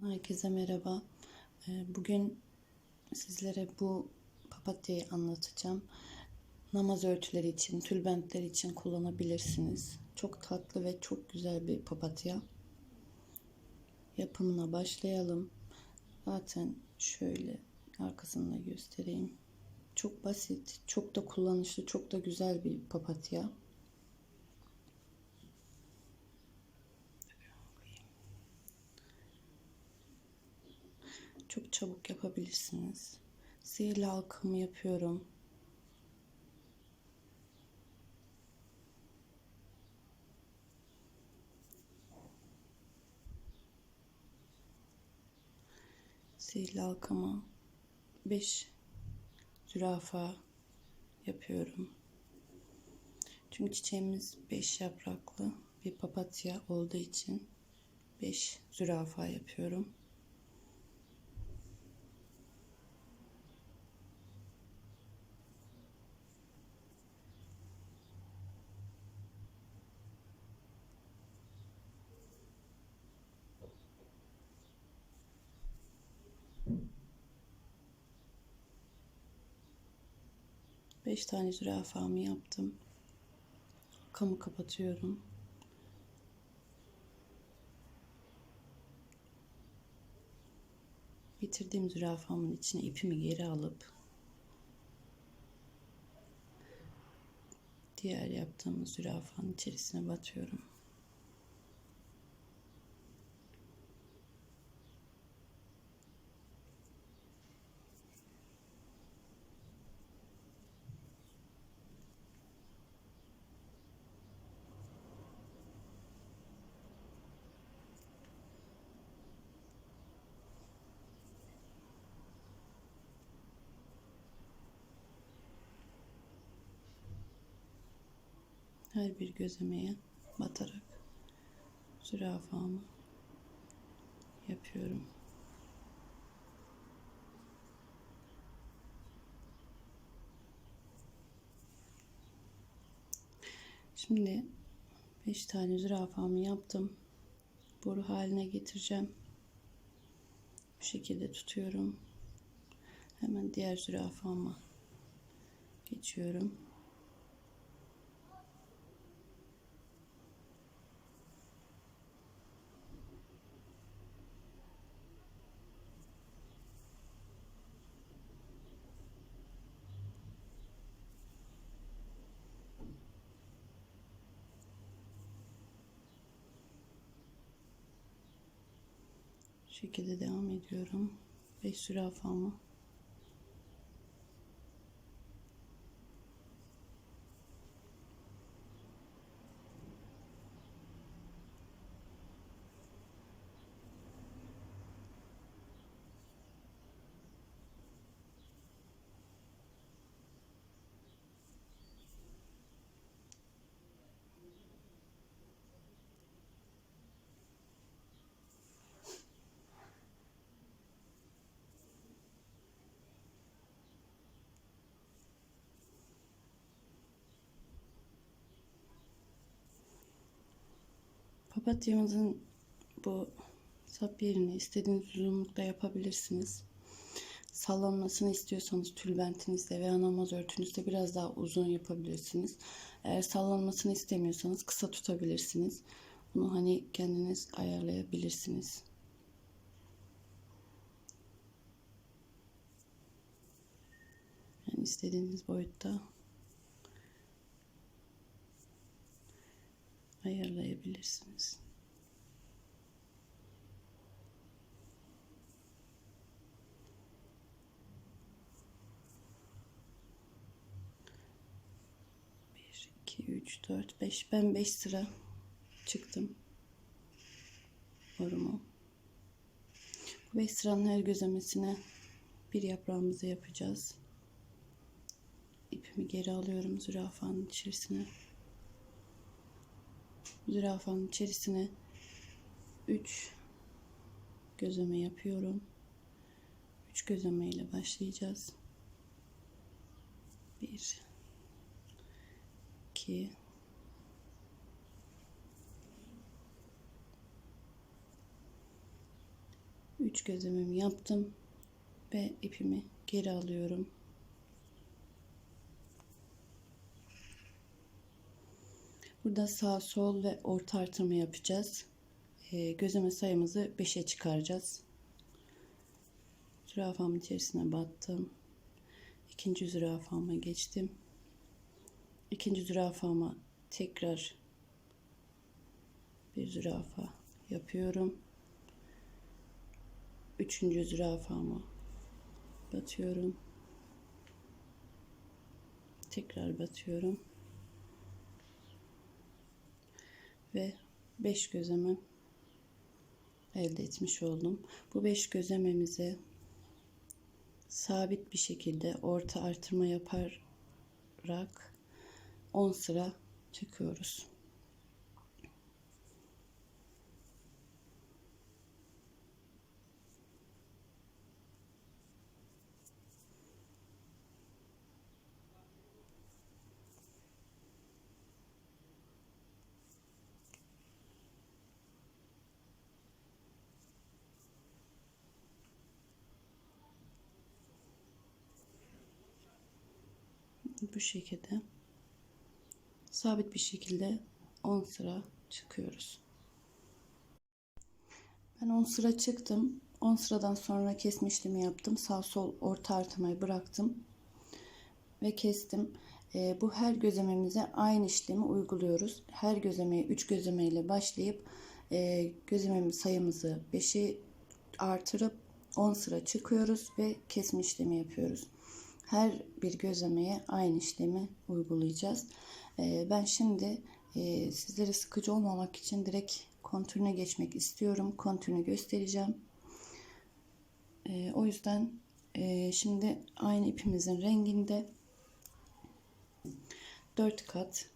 Herkese merhaba. Ee, Bugün sizlere bu papatyayı anlatacağım. Namaz örtüleri için, tülbentler için kullanabilirsiniz. Çok tatlı ve çok güzel bir papatya. Yapımına başlayalım. Zaten şöyle arkasını da göstereyim. Çok basit, çok da kullanışlı, çok da güzel bir papatya. Çok çabuk yapabilirsiniz. Sihirli halkamı yapıyorum. Sihirli halkama 5 zürafa yapıyorum. Çünkü çiçeğimiz 5 yapraklı bir papatya olduğu için 5 zürafa yapıyorum. Beş tane zürafamı yaptım. Kamu kapatıyorum. Bitirdiğim zürafamın içine ipimi geri alıp diğer yaptığım zürafanın içerisine batıyorum. Her bir gözlemeye batarak zürafamı yapıyorum. Şimdi 5 tane zürafamı yaptım. Boru haline getireceğim. Bu şekilde tutuyorum. Hemen diğer zürafama geçiyorum. Şekilde devam ediyorum. 5 zürafamı Papatyamızın bu sap yerini istediğiniz uzunlukta yapabilirsiniz. Sallanmasını istiyorsanız tülbentinizde veya namaz örtünüzde biraz daha uzun yapabilirsiniz. Eğer sallanmasını istemiyorsanız kısa tutabilirsiniz. Bunu hani kendiniz ayarlayabilirsiniz. Yani istediğiniz boyutta ayarlayabilirsiniz. Bir, iki, üç, dört, beş. Ben beş sıra çıktım. Borumu. Bu beş sıranın her gözlemesine bir yaprağımızı yapacağız. İpimi geri alıyorum zürafanın içerisine zürafanın içerisine 3 gözleme yapıyorum. 3 gözleme ile başlayacağız. 1 2 3 3 gözlememi yaptım ve ipimi geri alıyorum. Burada sağ sol ve orta artırma yapacağız. Ee, gözleme sayımızı 5'e çıkaracağız. Zürafamın içerisine battım. İkinci zürafama geçtim. İkinci zürafama tekrar bir zürafa yapıyorum. Üçüncü zürafama batıyorum. Tekrar batıyorum. Ve 5 gözleme elde etmiş oldum. Bu 5 gözlememize sabit bir şekilde orta artırma yaparak 10 sıra çıkıyoruz. Bu şekilde sabit bir şekilde 10 sıra çıkıyoruz. Ben 10 sıra çıktım. 10 sıradan sonra kesme işlemi yaptım. Sağ sol orta artırmayı bıraktım ve kestim. E, bu her gözlememize aynı işlemi uyguluyoruz. Her gözlemeye 3 gözleme ile başlayıp e, gözleme sayımızı 5'i artırıp 10 sıra çıkıyoruz ve kesme işlemi yapıyoruz her bir gözlemeye aynı işlemi uygulayacağız. Ee, ben şimdi e, sizlere sıkıcı olmamak için direkt kontürüne geçmek istiyorum. Kontürünü göstereceğim. Ee, o yüzden e, şimdi aynı ipimizin renginde 4 kat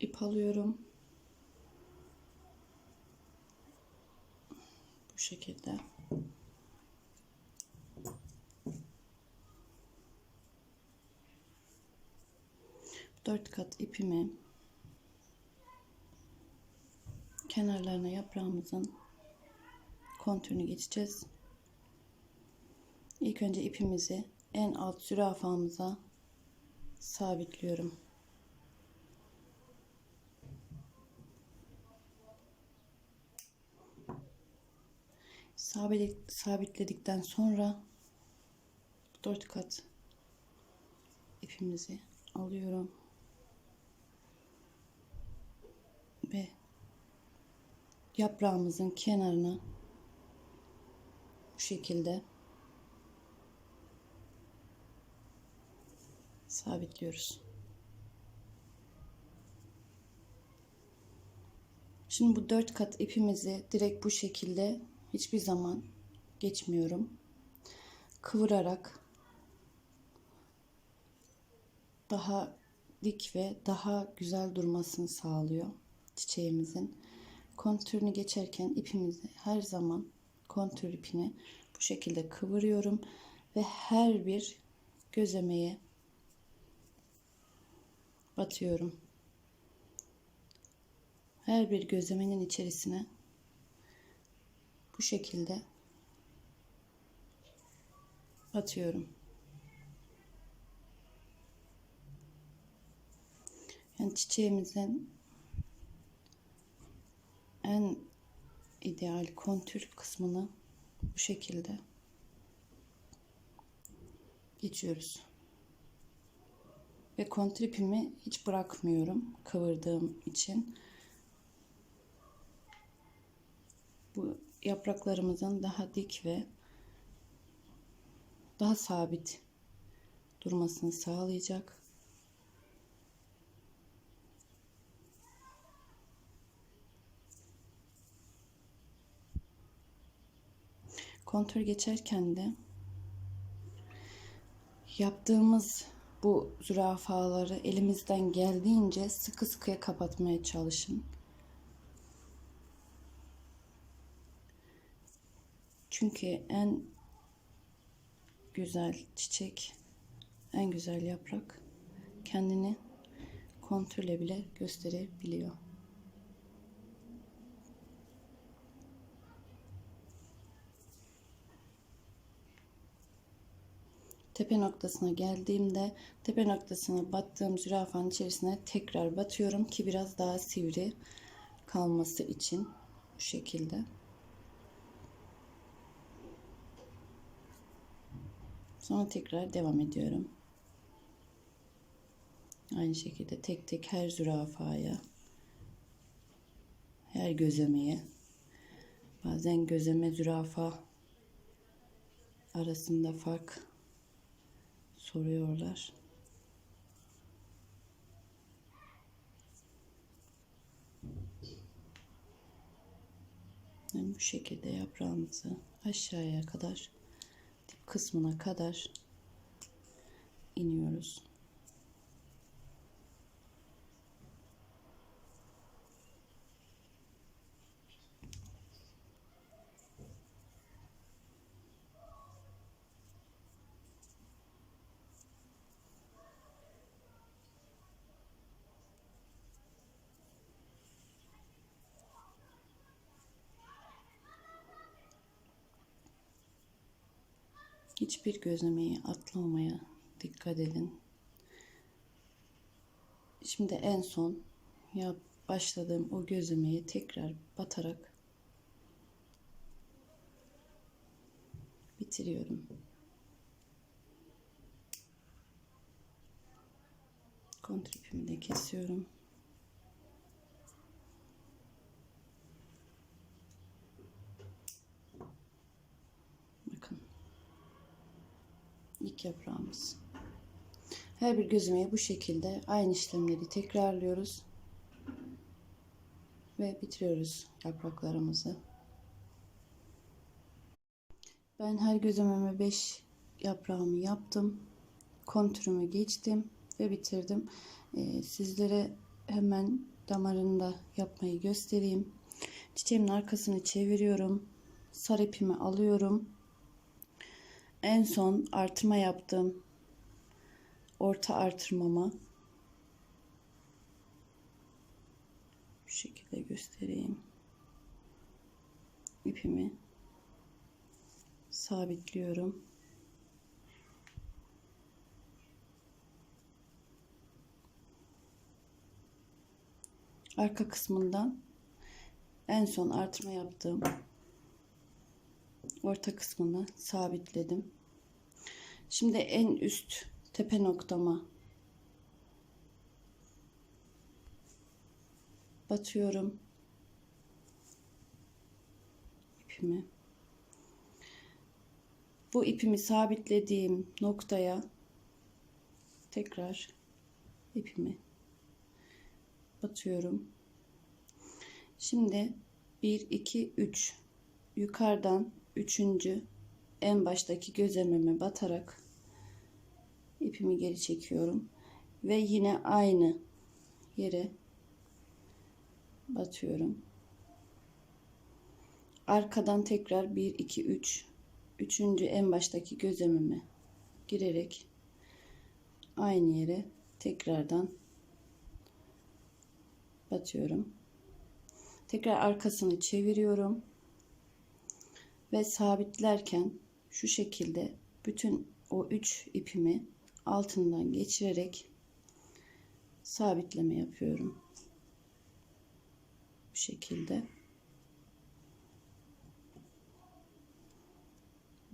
ip alıyorum. Bu şekilde. 4 kat ipimi kenarlarına yaprağımızın kontürünü geçeceğiz. İlk önce ipimizi en alt zürafamıza sabitliyorum. sabitledikten sonra 4 kat ipimizi alıyorum. Ve yaprağımızın kenarına bu şekilde sabitliyoruz. Şimdi bu dört kat ipimizi direkt bu şekilde hiçbir zaman geçmiyorum. Kıvırarak daha dik ve daha güzel durmasını sağlıyor çiçeğimizin kontürünü geçerken ipimizi her zaman kontür ipini bu şekilde kıvırıyorum ve her bir gözlemeye batıyorum. Her bir gözlemenin içerisine bu şekilde batıyorum. Yani çiçeğimizin en ideal kontür kısmını bu şekilde geçiyoruz. Ve kontür ipimi hiç bırakmıyorum kıvırdığım için. Bu yapraklarımızın daha dik ve daha sabit durmasını sağlayacak. Kontör geçerken de yaptığımız bu zürafaları elimizden geldiğince sıkı sıkıya kapatmaya çalışın. Çünkü en güzel çiçek, en güzel yaprak kendini kontürle bile gösterebiliyor. Tepe noktasına geldiğimde tepe noktasına battığım zürafanın içerisine tekrar batıyorum ki biraz daha sivri kalması için bu şekilde. Sonra tekrar devam ediyorum. Aynı şekilde tek tek her zürafaya, her gözlemeye, bazen gözleme zürafa arasında fark soruyorlar. Yani bu şekilde yaprağımızı aşağıya kadar dip kısmına kadar iniyoruz. Hiçbir gözlemeyi atlamamaya dikkat edin. Şimdi en son ya başladığım o gözlemeye tekrar batarak bitiriyorum. Kontrol de kesiyorum. İlk yaprağımız. Her bir gözlemeye bu şekilde aynı işlemleri tekrarlıyoruz. Ve bitiriyoruz yapraklarımızı. Ben her gözlememe 5 yaprağımı yaptım. Kontürümü geçtim ve bitirdim. Ee, sizlere hemen damarında yapmayı göstereyim. Çiçeğimin arkasını çeviriyorum. Sarı ipimi alıyorum. En son artırma yaptım. Orta artırmama bu şekilde göstereyim. İpimi sabitliyorum. Arka kısmından en son artırma yaptığım orta kısmını sabitledim. Şimdi en üst tepe noktama batıyorum ipimi. Bu ipimi sabitlediğim noktaya tekrar ipimi batıyorum. Şimdi 1 2 3 yukarıdan üçüncü en baştaki gözlememe batarak ipimi geri çekiyorum ve yine aynı yere batıyorum. Arkadan tekrar 1 2 3 üçüncü en baştaki gözlememe girerek aynı yere tekrardan batıyorum. Tekrar arkasını çeviriyorum ve sabitlerken şu şekilde bütün o üç ipimi altından geçirerek sabitleme yapıyorum. Bu şekilde.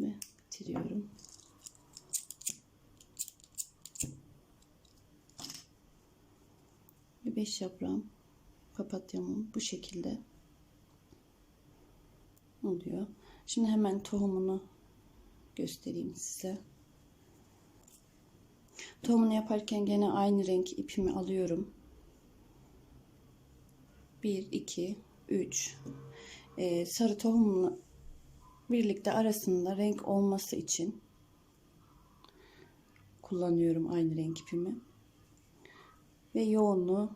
Ve bitiriyorum. Ve 5 yaprağım papatyamın bu şekilde oluyor. Şimdi hemen tohumunu göstereyim size. Tohumunu yaparken gene aynı renk ipimi alıyorum. 1, 2, 3. Ee, sarı tohumla birlikte arasında renk olması için kullanıyorum aynı renk ipimi. Ve yoğunluğu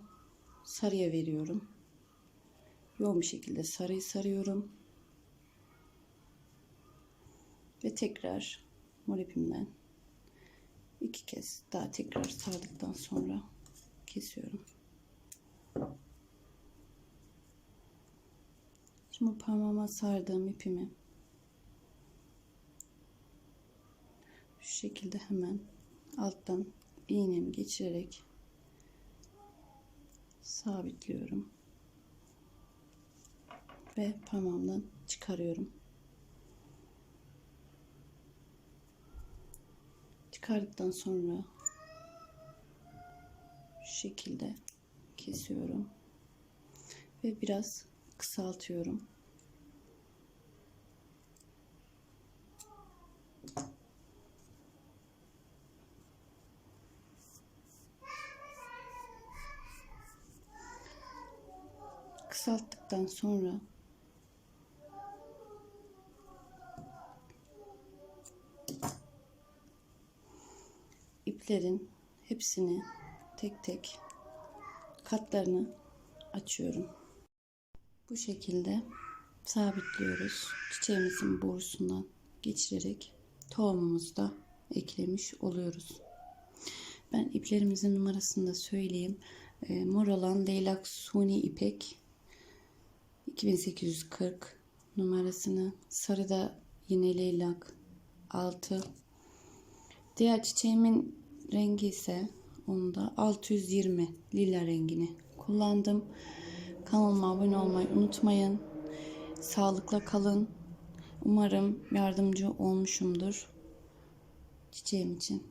sarıya veriyorum. Yoğun bir şekilde sarıyı sarıyorum. Ve tekrar mor iki kez daha tekrar sardıktan sonra kesiyorum. Şimdi parmağıma sardığım ipimi Şu şekilde hemen alttan iğnemi geçirerek sabitliyorum. Ve parmağımdan çıkarıyorum. Çıkardıktan sonra şu şekilde kesiyorum ve biraz kısaltıyorum. Kısalttıktan sonra iplerin hepsini tek tek katlarını açıyorum. Bu şekilde sabitliyoruz. Çiçeğimizin borusundan geçirerek tohumumuzu da eklemiş oluyoruz. Ben iplerimizin numarasını da söyleyeyim. E, mor olan leylak suni ipek 2840 numarasını. Sarı da yine leylak 6. Diğer çiçeğimin rengi ise onu da 620 lila rengini kullandım. Kanalıma abone olmayı unutmayın. Sağlıkla kalın. Umarım yardımcı olmuşumdur çiçeğim için.